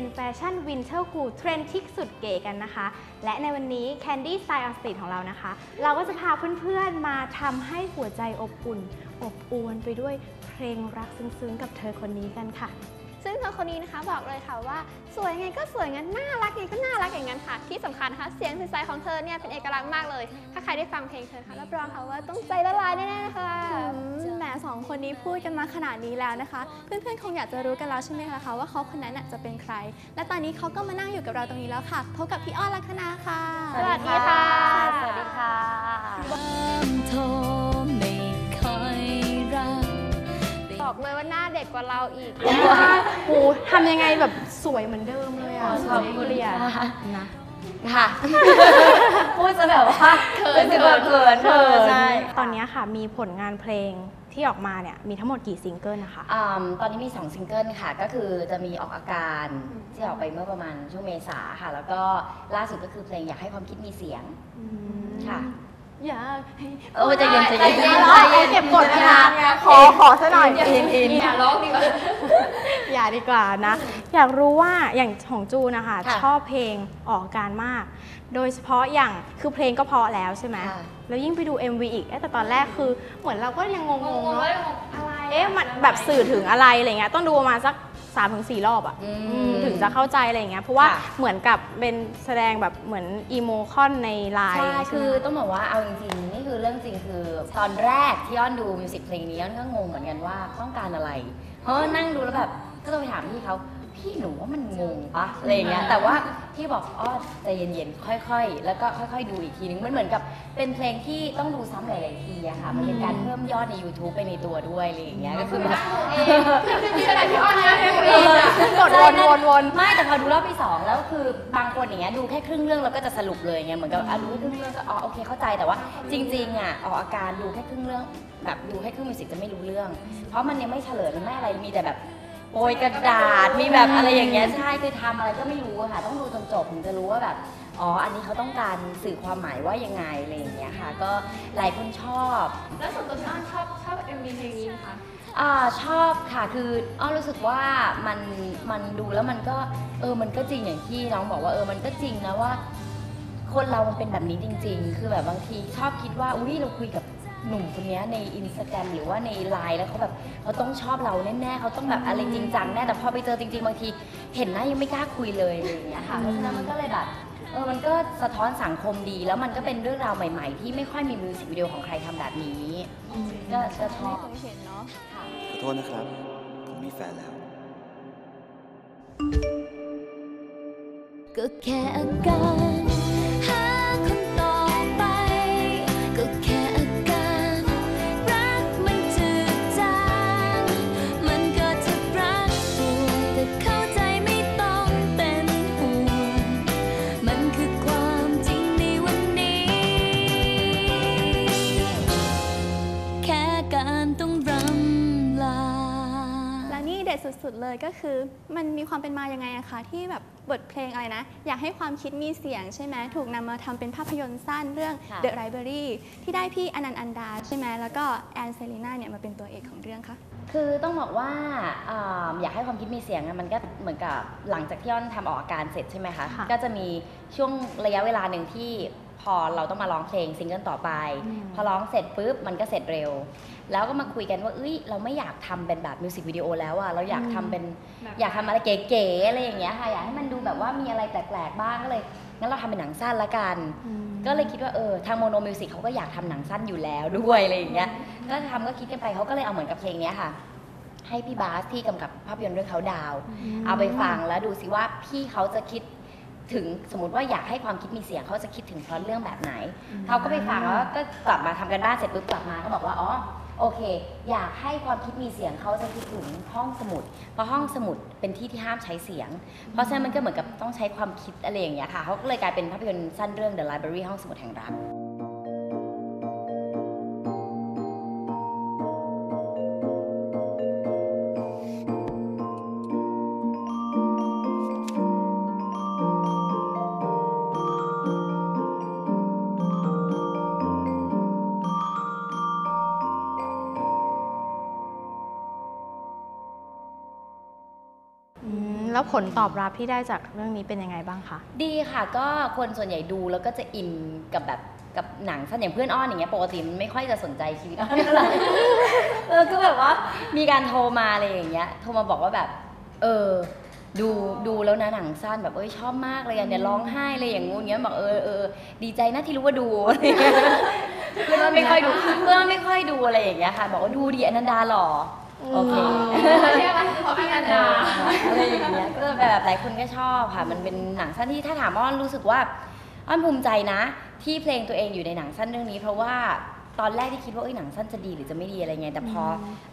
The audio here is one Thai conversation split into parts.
นด์แฟชั่นวินเทอร์คูลเทรนด์ทิกสุดเก๋กันนะคะ และในวันนี้ Candy Style on Street ของเรานะคะ เราก็จะพาเพื่อนๆมาทำให้หัวใจอบอุ่น อบอวลไปด้วยเพลงรักซึ้งๆกับเธอคนนี้กันค่ะ ซึ่งเธอคนนี้นะคะบอกเลยค่ะว่า สวยไงก็สวยงั้นน่ารักไงก็น่ารักอย่างนั้นค่ะ ที่สำคัญนะคะเสียงใสๆของเธอเนี่ยเป็นเอกลักษณ์มากเลย ถ้าใครได้ฟังเพลงเธอค่ะรับรองค่ะว่าต้องใจละลายแน่ๆค่ะแหมสองคนนี้พูดกันมาขนาดนี้แล้วนะคะ เพื่อนๆคงอยากจะรู้กันแล้วใช่ไหมคะว่าเขาคนนั้นน่ะจะเป็นใคร และตอนนี้เขาก็มานั่งอยู่กับเราตรงนี้แล้วค่ะพบกับพี่อ้อนลักษณาค่ะ สวัสดีค่ะ สวัสดีค่ะ บอกเลยว่าหน้าเด็กกว่าเราอีกโหทำยังไงแบบสวยเหมือนเดิมเลยอะขอบคุณเรียนค่ะ นะค่ะ พูดจะแบบว่าเขินเขินเขินเขินใช่ตอนนี้ค่ะมีผลงานเพลงที่ออกมาเนี่ยมีทั้งหมดกี่ซิงเกิลนะคะ อ่าตอนนี้มี 2 ซิงเกิลค่ะ ก็คือจะมีออกอาการที่ออกไปเมื่อประมาณช่วงเมษาค่ะ แล้วก็ล่าสุดก็คือเพลงอยากให้ความคิดมีเสียงค่ะ อยากให้เออใจเย็นใจเย็นใจเย็นใจเย็นเก็บกดนานไงขอขอซะหน่อยอินอินอย่าร้องดีกว่าอย่าดีกว่านะ อยากรู้ว่าอย่างของจูนนะคะค่ะชอบเพลงออกอาการมาก โดยเฉพาะอย่างคือเพลงก็เพราะแล้วใช่ไหมค่ะแล้วยิ่งไปดู MV อีกเอ๊ะแต่ตอนแรกคือเหมือนเราก็ยังงงๆเนาะเอ๊ะมันแบบสื่อถึงอะไรอะไรเงี้ยต้องดูประมาณสัก 3าถึงสรอบอะอืมอืม ถึงจะเข้าใจอะไรอย่างเงี้ยเพราะว่าค่ะ เหมือนกับเป็นแสดงแบบเหมือนอีโมคอนในไลน์ใช่ใช่คือไหม ต้องบอกว่าเอาจริงๆ นี่คือเรื่องจริงคือ ตอนแรกที่ย้อนดูมิวสิกเพลงนี้ย้อนก็งงเหมือนกันว่าต้องการอะไร เพราะว่านั่งดูแล้วแบบก็ต้องไปถามพี่เขา พี่หนูว่ามันงงปะอะไรอย่างเงี้ยแต่ว่าที่บอกอ้อใจเย็นๆค่อยๆ แล้วก็ค่อย ๆ ดูอีกทีนึงมันเหมือนกับเป็นเพลงที่ต้องดูซ้ำหลายๆทีอะค่ะมันเป็นการเพิ่มยอดใน YouTube ไปในตัวด้วยอะไรอย่างเงี้ยก็คือแบบมีอะไรที่อ้อนนะกดวนวนวนไม่แต่พอดูรอบที่สองแล้วคือบางคนอย่างเงี้ยดูแค่ครึ่งเรื่องแล้วก็จะสรุปเลยอย่างเงี้ยเหมือนกับอะดูแค่ครึ่งเรื่องก็อ๋อโอเคเข้าใจแต่ว่า จริงๆอะออกอาการดูแค่ครึ่งเรื่อง แบบดูแค่ครึ่งมิวสิกจะไม่รู้เรื่อง เพราะมันยังไม่เฉลยมันไม่อะไรมีแต่แบบ โปรยกระดาษมีแบบอะไรอย่างเงี้ยใช่คือทำอะไรก็ไม่รู้อะค่ะ ต้องดูจนจบถึงจะรู้ว่าแบบอ๋ออันนี้เขาต้องการสื่อความหมายว่ายังไงอะไรอย่างเงี้ยค่ะ ก็หลายคนชอบ แล้วส่วนตัวพี่อ้อนชอบชอบ MV เพลงนี้ไหมคะอ่าชอบค่ะคืออ้อรู้สึกว่ามันมันดูแล้วมันก็เออมันก็จริงอย่างที่น้องบอกว่าเออมันก็จริงนะว่า คนเรามันเป็นแบบนี้จริง ๆ คือแบบบางทีชอบคิดว่าอุ้ยเราคุยกับ หนุ่มคนนี้ในอินสตาแกรมหรือว่าในไลน์แล้วเขาแบบเขาต้องชอบเราแน่ๆเขาต้องแบบอะไรจริงจังแน่แต่พอไปเจอจริงๆบางที เห็นหน้ายังไม่กล้าคุยเลยอะไรอย่างเงี้ยค่ะเพราะฉะนั้นมันก็เลยแบบเออมันก็สะท้อนสังคมดี แล้วมันก็เป็นเรื่องราวใหม่ ๆ ที่ไม่ค่อยมีมิวสิกวิดีโอของใครทำแบบนี้ก็จะชอบเคยเห็นเนาะขอโทษนะครับ ผมมีแฟนแล้ว ก็แค่อาการ สุดๆเลยก็คือ มันมีความเป็นมายังไงอะคะที่แบบบทเพลงอะไรนะ อยากให้ความคิดมีเสียงใช่ไหมถูกนำมาทำเป็นภาพยนตร์สั้นเรื่อง ค่ะ The Library ที่ได้พี่อนันต์อันดาใช่ไหมแล้วก็แอนเซลีนาเนี่ยมาเป็นตัวเอกของเรื่องคะ คือต้องบอกว่าอ่าอยากให้ความคิดมีเสียงอะมันก็เหมือนกับหลังจากที่ย้อนทำออกอาการเสร็จใช่ไหมคะ ค่ะ ก็จะมีช่วงระยะเวลาหนึ่งที่ พอเราต้องมาร้องเพลงซิงเกิลต่อไปอืมพอร้องเสร็จปุ๊บมันก็เสร็จเร็ว แล้วก็มาคุยกันว่าเอ้ยเราไม่อยากทำเป็นแบบมิวสิกวิดีโอแล้วอะเราอยากทำเป็นอยากทำอะไรเก๋ๆอะไรอย่างเงี้ยค่ะอยากให้มันดูแบบว่ามีอะไรแปลกๆบ้างก็เลยงั้นเราทำเป็นหนังสั้นละกัน ก็เลยคิดว่าเออทางโมโนมิวสิกเขาก็อยากทำหนังสั้นอยู่แล้วด้วยอะไรอย่างเงี้ยก็ทำก็คิดกันไปเขาก็เลยเอาเหมือนกับเพลงเนี้ยค่ะให้พี่บาสที่กำกับภาพยนตร์เรื่องเขาดาว เอาไปฟังแล้วดูสิว่าพี่เขาจะคิด ถึงสมมติว่าอยากให้ความคิดมีเสียงเขาจะคิดถึงพล็อตเรื่องแบบไหนเขาก็ไปฟังแล้วก็กลับมาทำกันบ้านเสร็จปุ๊บกลับมาก็บอกว่าอ๋อโอเค อยากให้ความคิดมีเสียงเขาจะคิดถึงห้องสมุด เพราะห้องสมุดเป็นที่ที่ห้ามใช้เสียง เพราะฉะนั้นมันก็เหมือนกับต้องใช้ความคิดอะไรอย่างเงี้ยค่ะเขาก็เลยกลายเป็นภาพยนตร์สั้นเรื่อง The Library ห้องสมุดแห่งรัก แล้วผลตอบรับที่ได้จากเรื่องนี้เป็นยังไงบ้างคะ ดีค่ะก็คนส่วนใหญ่ดูแล้วก็จะอินกับแบบกับหนังสั้นอย่างเพื่อนอ้อนอย่างเงี้ยปกติมันไม่ค่อยจะสนใจชีวิตอ้อนเท่าไหร่เออก็แบบว่ามีการโทรมาอะไรอย่างเงี้ยโทรมาบอกว่าแบบ เออ ดูดูแล้วนะหนังสั้นแบบเอ้ยชอบมากเลยอะเนี่ยร้องไห้เลยอย่างงู้นเงี้ยบอกเออเออดีใจนะที่รู้ว่าดูอะไรเงี้ยเพื่อนว่าไม่ค่อยดูเพื่อนไม่ค่อยดูอะไรอย่างเงี้ยค่ะ บอกว่าดูดีอนันดาหล่อ โอเคเรียกว่าเพราะพี่นันดาอะไรอย่างเงี้ยก็แบบหลายคนก็ชอบค่ะ มันเป็นหนังสั้นที่ถ้าถามว่าอ้อนรู้สึกว่าอ้อนภูมิใจนะ ที่เพลงตัวเองอยู่ในหนังสั้นเรื่องนี้ เพราะว่าตอนแรกที่คิดว่าเอ้ยหนังสั้นจะดีหรือจะไม่ดีอะไรเงี้ยแต่พอ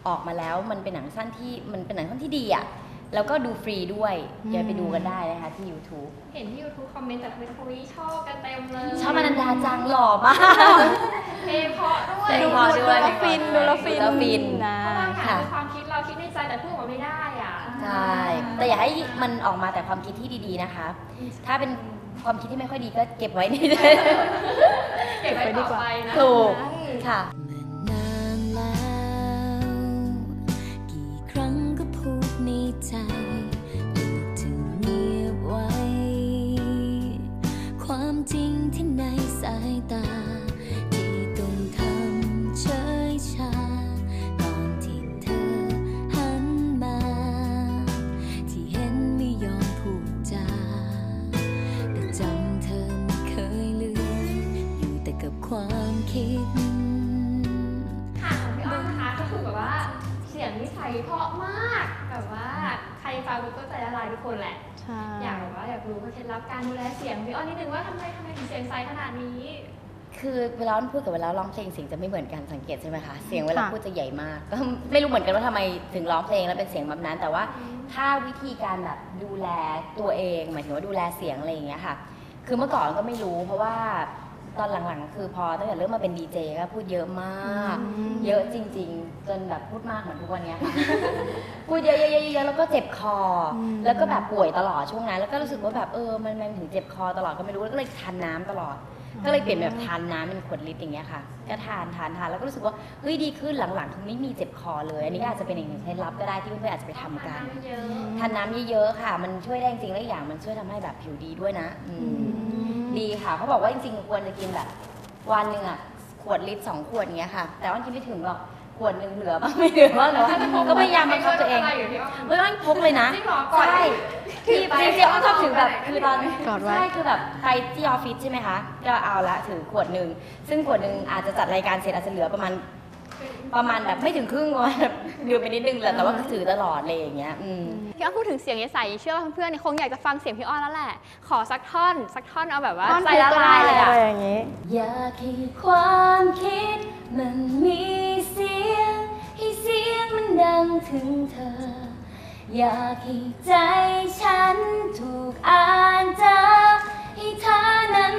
ออกมาแล้วมันเป็นหนังสั้นที่มันเป็นหนังสั้นที่ดีอะ แล้วก็ดูฟรีด้วยอย่าไปดูกันได้นะคะที่ YouTube เห็นที่ YouTube คอมเมนต์จากทวิตทวีชอบกันเต็มเลยชอบอนันดาจังหล่อมากเพลงเพราะด้วยเพลงเพราะด้วยดูแล้วฟินดูแล้วฟินดูแล้วฟินนะเพราะบางอย่างค่ะเป็นความคิดเราคิดในใจแต่พูดออกมาไม่ได้อะใช่แต่อย่าให้มันออกมาแต่ความคิดที่ดีๆนะคะ ถ้าเป็นความคิดที่ไม่ค่อยดีก็เก็บไว้ในใจเก็บไว้ต่อไปนะถูกค่ะ เพราะมากแบบว่าใครฟังก็ใจละลายทุกคนแหละ ใช่อยากแบบว่าอยากรู้เคล็ดลับการดูแลเสียงพี่อ้อนนิดนึงว่าทำไมทำไมถึงเสียงใสขนาดนี้ คือเวลาอ้อนพูดกับเวลาร้องเพลงเสียงจะไม่เหมือนกันสังเกตใช่ไหมคะ เสียงเวลาพูดจะใหญ่มาก ก็ไม่รู้เหมือนกันว่าทำไมถึงร้องเพลงแล้วเป็นเสียงแบบนั้น แต่ว่าถ้าวิธีการแบบดูแลตัวเอง หมายถึงว่าดูแลเสียงอะไรอย่างเงี้ยค่ะ คือเมื่อก่อนก็ไม่รู้เพราะว่า ตอนหลังๆ คือพอตั้งแต่เริ่มมาเป็นดีเจก็พูดเยอะมาก เยอะจริง ๆ จนแบบพูดมากเหมือนทุกวันเนี้ยค่ะ พูดเยอะๆๆๆแล้วก็เจ็บคออแล้วก็แบบป่วยตลอดช่วงนั้น แล้วก็รู้สึกว่าแบบเออมันมันถึงเจ็บคอตลอดก็ไม่รู้แล้วก็เลยทานน้ำตลอด ก็เลยเปลี่ยนแบบทานน้ำเป็นขวดลิตรอย่างเงี้ยค่ะก็ทานทานทานแล้วก็รู้สึกว่าเฮ้ยดีขึ้นหลังๆคือไม่มีเจ็บคอเลย อันนี้ก็อาจจะเป็นอีกหนึ่งเคล็ดลับก็ได้ที่เพื่อนๆอาจจะไปทำกันเยอะทานน้ำเยอะๆค่ะ มันช่วยได้จริงๆและอีกอย่างมันช่วยทำให้แบบผิวดีด้วยนะอืม ดีค่ะเขาบอกว่าจริงๆควรจะกินแบบ วันหนึ่งอะขวดลิตรสองขวดอย่างเงี้ยค่ะ แต่ว่ากินไม่ถึงหรอกขวดหนึ่งเหลือบ้างไม่เหลือบ้างแต่ว่าก็พยายามบังคับตัวเองอยู่พี่อ้อมเฮ้ยอ้อนพกเลยนะจริงเหรอก่อนใช่ที่จริงๆอ้อนชอบถือแบบคือตอนกอดไว้ใช่คือแบบไปที่ออฟฟิศใช่ไหมคะก็เอาละถือขวดหนึ่งซึ่งขวดหนึ่งอาจจะจัดรายการเสร็จอาจจะเหลือประมาณ ประมาณแบบไม่ถึงครึ่งประมาณแบบเดือไปนิดนึงแหละแต่ว่าก็ถือตลอดเลยอย่างเงี้ยอืมพี่อ้อนพูดถึงเสียงใสๆเชื่อว่าเพื่อนๆเนี่ยคงอยากจะฟังเสียงพี่อ้อนแล้วแหละ ขอสักท่อน สักท่อนเอาแบบว่าท่อนใจละลายเลยอะอะไรอย่างงี้ อยากให้ความคิด มันมีเสียง ให้เสียงมันดังถึงเธอ อยากให้ใจฉันถูกอ่านเจอให้เธอนั้น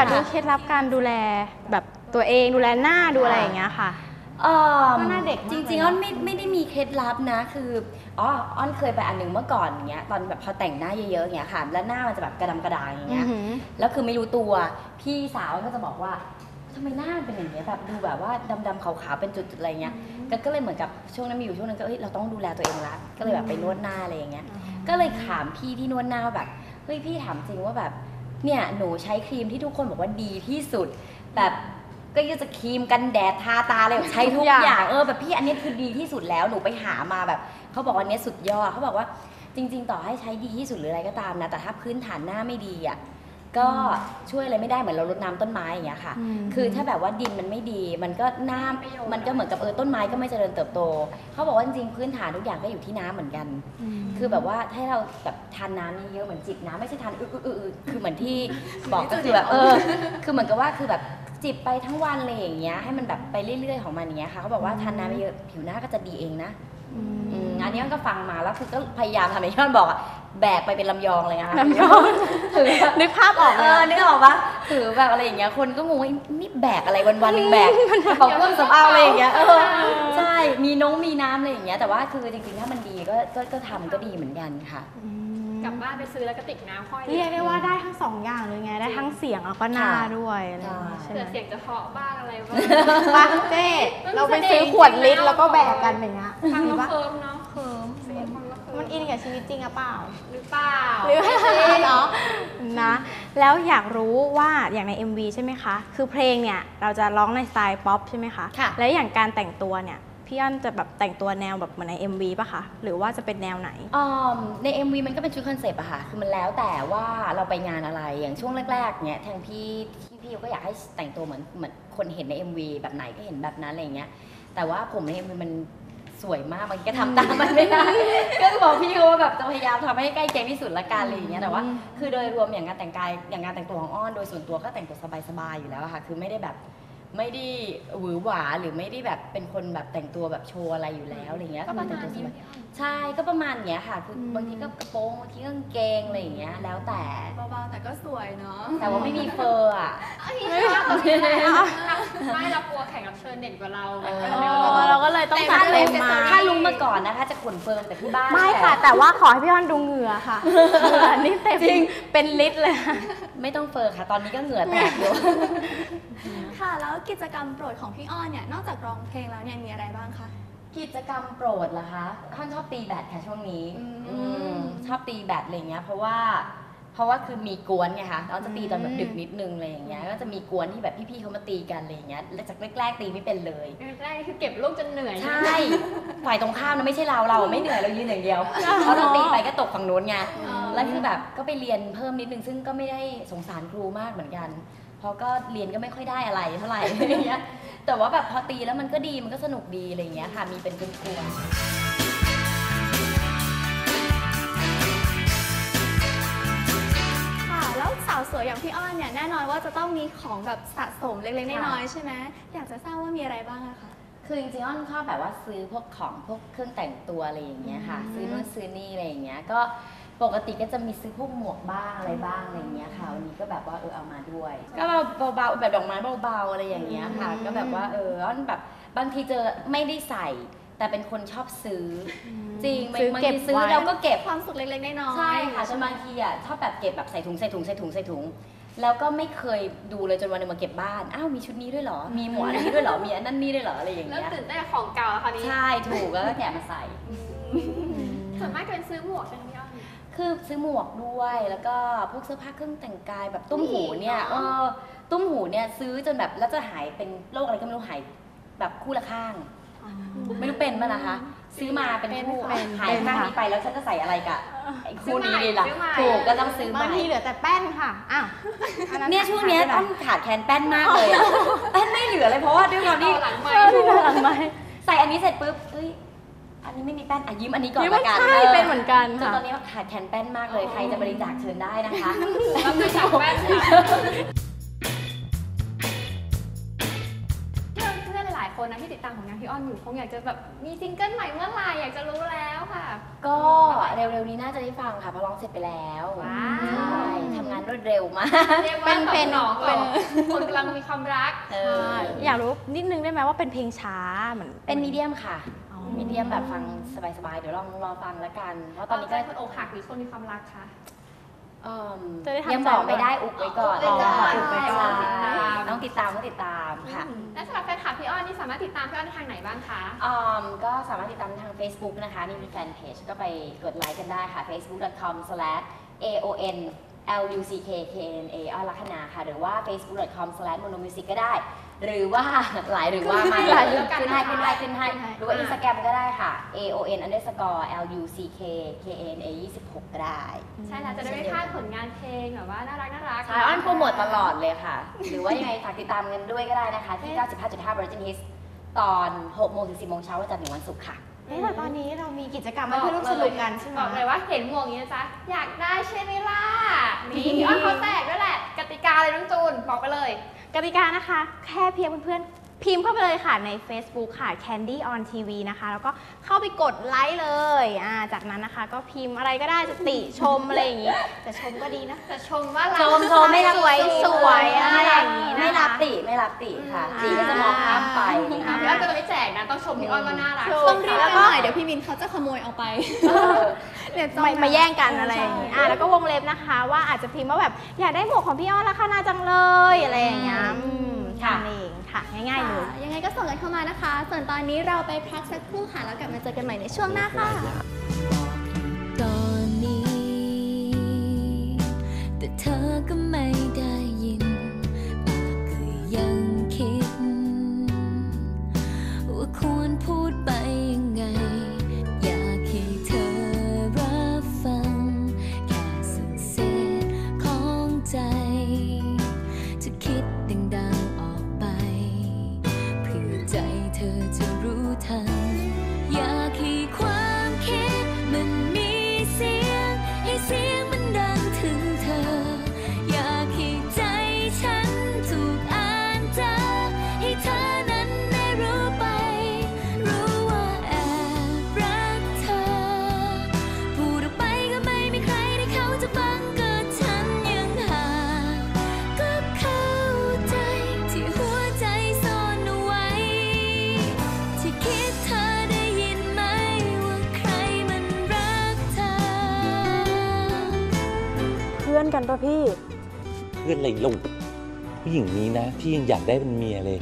ากรู้เคล็ดลับการดูแลแบบตัวเองดูแลหน้าดูอะไรอย่างเงี้ยค่ะ เอ่อก็หน้าเด็กมากจเลยริงๆเนอ้อะอนไม่ไม่ได้มีเคล็ดลับนะ คือ อ๋อ อ้อนเคยไปอันหนึ่งเมื่อก่อนอย่างเงี้ย ตอนแบบพอแต่งหน้าเยอะๆอย่างเงี้ยค่ะ แล้วหน้ามันจะแบบกระดำกระดางอย่างอืเงี้อยหือแล้วคือไม่รู้ตัว พี่สาวก็จะบอกว่าทำไมหน้ามันเป็นอย่างเงี้ยแบบดูแบบว่าดำๆขาวๆเป็นจุดๆอะไรเงี้ยก็ก็เลยเหมือนกับช่วงนั้นมีอยู่ช่วงนึงก็เฮ้ยเราต้องดูแลตัวเองละก็เลยแบบไปนวดหน้าอะไรอย่างเงี้ย ก็เลยถามพี่ที่นวดหน้าว่าแบบเฮ้ยพี่ถามจริงว่าแบบ เนี่ยหนูใช้ครีมที่ทุกคนบอกว่าดีที่สุด แบบก็จะครีมกันแดดทาตาอะไรแบบใช้ทุกทุกอย่างอย่างเออแบบพี่อันนี้คือดีที่สุดแล้วหนูไปหามาแบบเขาบอกว่าอันเนี้ยสุดยอดเขาบอกว่าจริง ๆ ต่อให้ใช้ดีที่สุดหรืออะไรก็ตามนะแต่ถ้าพื้นฐานหน้าไม่ดีอะ ก็ช่วยอะไรไม่ได้เหมือนเรารดน้ำต้นไม้อย่างเงี้ยค่ะ อืม คือถ้าแบบว่าดินมันไม่ดี มันก็หน้ามันก็เหมือนกับเออต้นไม้ก็ไม่เจริญเติบโต เขาบอกว่าจริงๆพื้นฐานทุกอย่างก็อยู่ที่น้ำเหมือนกัน คือแบบว่าให้เราแบบทานน้ำเยอะๆเหมือนจิบน้ำไม่ใช่ทานอึกอึกอึกอึกคือเหมือนที่ บอกก็คือแบบเออ คือเหมือนกับว่าคือแบบจิบไปทั้งวันอะไรอย่างเงี้ยให้มันแบบไปเรื่อยๆของมันอย่างเงี้ยค่ะเขาบอกว่าทานน้ำเยอะผิวหน้าก็จะดีเองนะอืมอันอันนี้มันก็ฟังมาแล้วคือก็พยายามทำอย่างที่มันบอกอะ แบกไปเป็นลำยองเลยนะคะลำยองถือแบบนึกภาพออกเอเลยอนึกออกปะถือแบบอะไรอย่างเงี้ยคนก็งงว่านี่แบกอะไรวันวันๆหนึ่งแบกกระเป๋าเครื่องสำอางอะไรอย่างเงี้ยเออใช่มีน้องมีน้ำอะไรอย่างเงี้ยแต่ว่าคือจริงๆถ้ามันดีก็ก็ก็ทำก็ดีเหมือนกันค่ะ กลับบ้านไปซื้อแล้วกระติกน้ำห้อยเรียกได้ว่าได้ทั้งสองอย่างเลยไงได้ทั้งเสียงแล้วก็หน้าค่ะด้วยอะไรอย่างงี้ใช่ใช่เผื่ไหอมเสียงจะเพราะบ้างอะไรบ้างมาเจ๊เราไปซื้อขวดลิตรแล้วก็แบกกันอย่างเงี้ยฟังดีแล้วปะเคิร์มเนาะ อินกับชีวิตจริงอะเปล่า หรือเปล่าหรือไม่เนาะนะ แล้วอยากรู้ว่าอย่างใน MV ใช่ไหมคะ คือเพลงเนี่ยเราจะร้องในสไตล์ป๊อปใช่ไหมคะค่ะแล้วอย่างการแต่งตัวเนี่ยพี่อ้อนจะแบบแต่งตัวแนวแบบเหมือนใน MV ป่ะคะ หรือว่าจะเป็นแนวไหนอืมใน MV มันก็เป็นชุดคอนเซปต์อะค่ะ คือมันแล้วแต่ว่าเราไปงานอะไร อย่างช่วงแรกๆ เนี่ยทางพี่ที่พี่ก็อยากให้แต่งตัวเหมือนเหมือนคนเห็นใน MV แบบไหนก็เห็นแบบนั้นอะไรอย่างเงี้ย แต่ว่าผมใน MV มัน สวยมากมันก็ทำตามมันไม่ได้ก็บอกพี่เขาว่าแบบจะพยายามทำให้ใกล้เคียงที่สุดละกันอะไรอย่างเงี้ยแต่ว่าคือโดยรวมอย่างงานแต่งกายอย่างงานแต่งตัวของอ้อนโดยส่วนตัวก็แต่งตัวสบายๆอยู่แล้วอะค่ะคือไม่ได้แบบ ไม่ได้หวือหวาหรือไม่ได้แบบเป็นคนแบบแต่งตัวแบบโชว์อะไรอยู่แล้วอะไรเงี้ยก็ประแต่มางณตัวสนี้บายใช่ก็ประมาณเนี้ยค่ะ คืออม บางทีก็กระโปรงบางทีก็กางเกงอะไรอย่างเงี้ย แล้วแต่ เบาๆแต่ก็สวยเนาะแต่ว่าไม่มีเฟอร์อะ ไม่ชอบตรงนี้แหละไม่เรากลัวแข่งรับเชิญเด่นกว่าเราไงเออก็เลยเออเราก็เลยต้องจัดเต็มมาถ้ารู้มาก่อนนะคะ จะขนเฟิร์มแต่ที่บ้านไม่ค่ะ แต่ว่าขอให้พี่อ้อนดูเหงื่อค่ะ เหงื่อนี่เต็มเป็นลิตรเลย ไม่ต้องเฟิร์ค่ะ ตอนนี้ก็เหงื่อแตกอยู่ ค่ะแล้วกิจกรรมโปรดของพี่อ้อนเนี่ยนอกจากร้องเพลงแล้วเนี่ยมีอะไรบ้างคะ กิจกรรมโปรดเหรอคะท่านชอบตีแบดค่ะช่วงนี้อืม อืมชอบตีแบดอะไรเงี้ยเพราะว่าเพ ราะว่าคือมีกวนไงคะเราจะตีตอนแบบดึกนิดนึงอะไรอย่างเงี้ย ก็จะมีกวนที่แบบพี่ๆเขามาตีกันอะไรอย่างเงี้ย แล้วจากแรกๆตีไม่เป็นเลย แรกๆคือเก็บลูกจนเหนื่อย ใช่ ฝ่ายตรงข้ามนะไม่ใช่เรา เราไม่เหนื่อยเรายืนอย่างเดียวเพราะเราตีไปก็ตกฝั่งนู้นไง แล้วคือแบบก็ไปเรียนเพิ่มนิดนึง ซึ่งก็ไม่ได้สงสารครูมากเหมือนกัน เพราะก็เรียนก็ไม่ค่อยได้อะไรเท่าไหร่อะไรเงี้ย แต่ว่าแบบพอตีแล้วมันก็ดี มันก็สนุกดีอะไรเงี้ยค่ะ มีเป็นกลุ่ม สาวสวยอย่างพี่อ้อนเนี่ยแน่นอนว่าจะต้องมีของแบบสะสมเล็กๆค่ะน้อยๆใช่ไหมอยากจะทราบว่ามีอะไรบ้างอะคะ คือจริงๆอ้อนชอบแบบว่าซื้อพวกของพวกเครื่องแต่งตัวอะไรอย่างเงี้ยค่ะ ซื้อนู่นซื้อนี่อะไรอย่างเงี้ยก็ปกติก็จะมีซื้อพวกหมวกบ้างอะไรบ้างอะไรอย่างเงี้ยค่ะวันนี้ก็แบบว่าเออเอามาด้วย ก็เบาๆแบบดอกไม้เบาๆอะไรอย่างเงี้ยค่ะ ก็แบบว่าเอออ้อนแบบบางทีเจอไม่ได้ใส่ แต่เป็นคนชอบซื้ออจริงบางซื้อางเก็บทีซื้อไว้ แล้วก็เก็บ ความสุขเล็กๆน้อยๆ ใช่ค่ะจนบางทีอะชอบแบบเก็บแบบใส่ถุงใส่ถุงใส่ถุงใส่ถุง แล้วก็ไม่เคยดูเลยจนวันหนึงมาเก็บบ้าน อ้าวมีชุดนี้ด้วยเหรอ มีหมวกอันนี้ด้วยเหรอ มีอันนั้นนี่ด้วยเหรออะไรอย่างเริ่มเงี้ย ตื่นเต้นกับของเก่าแล้วคราวนี้ใช่ถูกแล้วก็แกะมาใส่ ส่วนมากจะเป็นซื้อหมวกใช่ไหมพี่อ้อนคือซื้อหมวกด้วยแล้วก็พวกเสื้อผ้าเครื่องแต่งกายแบบตุ้มหูเนี่ยนี่เอเนอะ อตุ้มหูเนี่ยซื้อจนแบบแล้วจะหายเป็นโรคอะไรก็ไม่รู้หายแบบคู่ละข้าง ไม่รู้เป็นมั้ยนะคะ ซื้อมาเป็นคู่เป็นหายเป็นข้างค่ะ นี้ไปแล้วฉันจะใส่อะไรกับไอ้คู่นี้ซื้อใหม่ดีล่ะซื้อใหม่ ถูกก็ต้องซื้อใหบางม่ทีเหลือแต่แป้นค่ะอ้าวอัเนี่ยช่วงเนี้ยหาต้ไปองไหขาดแคลนแป้นมากเลยอะแป้นไม่เหลือเลยเพราะว่าด้วยความที่ หลังไมเออที่หลังไหมใส่อันนี้เสร็จปุ๊บเฮ้ย อันนี้ไม่มีแป้นอะยืมอันนี้ก่อนนี่ละมันกันใช่เป็นเหมือนกันจนค่ะ ตอนนี้ขาดแคลนแป้นมากเลย ใครจะบริจาคเชิญได้นะคะแล้วไปจับแว่นค่ะามของงานพี่อ้อนอยู่คงอยากจะแบบมีซิงเกิลใหม่เมื่อไหร่อยากจะรู้แล้วค่ะ ก็เร็วๆนี้น่าจะได้ฟังค่ะเพราะร้องเสร็จไปแล้วว้าว ใช่ทำงานรวดเร็วมาก เรียกว่าเป็นเป็นตอบสนองเป็นต่อคนกำลังมีความรัก เออ อยากรู้นิดนึงได้ไหมว่าเป็นเพลงช้าเหมือนเป็นมีเดียมค่ะ อ๋อมีเดียมแบบฟังสบายๆ เดี๋ยวลองรอฟังแล้วกัน เพราะตตออนนนี้นี้ก็ก็คนอกหักหรือคนมีความรักคะ เอิ่มจะได้ทำยังบอกใจไว้ไม่ได้อุบไว้ก่อนอุบไว้ก่อนอุบไว้ก่อนติดตามต้องติดตามก็ติดตามค่ะและสำหรับแฟนคลับพี่อ้อนนี่สามารถติดตามพี่อ้อนได้ทางไหนบ้างคะ อืมก็สามารถติดตามทาง Facebook นะคะ นี่มีแฟนเพจก็ไปกดไลค์กันได้ค่ะ facebook.com/aon luckKkna อ้อลัคนาค่ะ หรือว่า facebook.com/monomusic ก็ได้ หรือว่าหลายหรือว่าไม่หลายแล้วกันขึ้นให้นะคะขึ้นให้ขึ้นให้ขึ้นให้ หรือว่า Instagram ก็ได้ค่ะ aon underscore luckKkna 26ก็ได้ ใช่แล้วจะได้ไม่พลาดผลงานเพลงแบบว่าน่ารักน่ารักใช่อ้อนโปรโมทตลอดเลยค่ะ หรือว่ายังไงฝากติดตามกันด้วยก็ได้นะคะ ที่ 95.5 Virgin Hits ตอน 6 โมงถึง 10 โมงเช้าวันจันทร์ถึงวันศุกร์ค่ะ เอ๊ะแต่ตอนนี้เรามีกิจกรรมให้เพื่อนร่วมสนุกกันใช่ไหม บอกเลยว่าเห็นหมวกอย่างนี้นะจ๊ะ อยากได้ใช่ไหมล่ะนี่พี่อ้อนเขาแจกด้วยแหละ กติกาเลยน้องจูน บอกไปเลย กติกานะคะ แค่เพียงเพื่อนๆ พิมพ์เข้าไปเลยค่ะใน Facebook ค่ะ Candy on TV นะคะ แล้วก็เข้าไปกดไลค์เลยอ่าจากนั้นนะคะ ก็พิมพ์อะไรก็ได้จะติชมอะไรอย่างงี้แต่ชมก็ดีนะแต่ชมว่าเราชมชมไม่รับ สวยสวยอะไรอย่างงี้นะคะ ไม่รับติไม่รับติค่ะอืมติก็จะมองข้ามไปอะพี่อ้อนก็จะไม่แจกนะต้องชมพี่อ้อนว่าน่ารักต้องรีบกันหน่อยเดี๋ยวพี่มินเขาจะขโมยเอาไป เดี๋ยวจะมามาแย่งกันอะไรอย่างงี้อะแล้วก็วงเล็บนะคะ ว่าอาจจะพิมพ์ว่าแบบอยากได้หมวกของพี่อ้อนราคาน่าจังเลยอะไรอย่างเงี้ยอืมค่ะ นั่นเองค่ะง่ายๆเลยค่ะยังไงก็ส่งกันเข้ามานะคะ ส่วนตอนนี้เราไปพักสักครู่ค่ะแล้วกลับมาเจอกันใหม่ในช่วงหน้าค่ะ ป่ะพี่ เพื่อนอะไรลูกผู้หญิงนี้นะพี่ยังอยากได้เป็นเมียเลย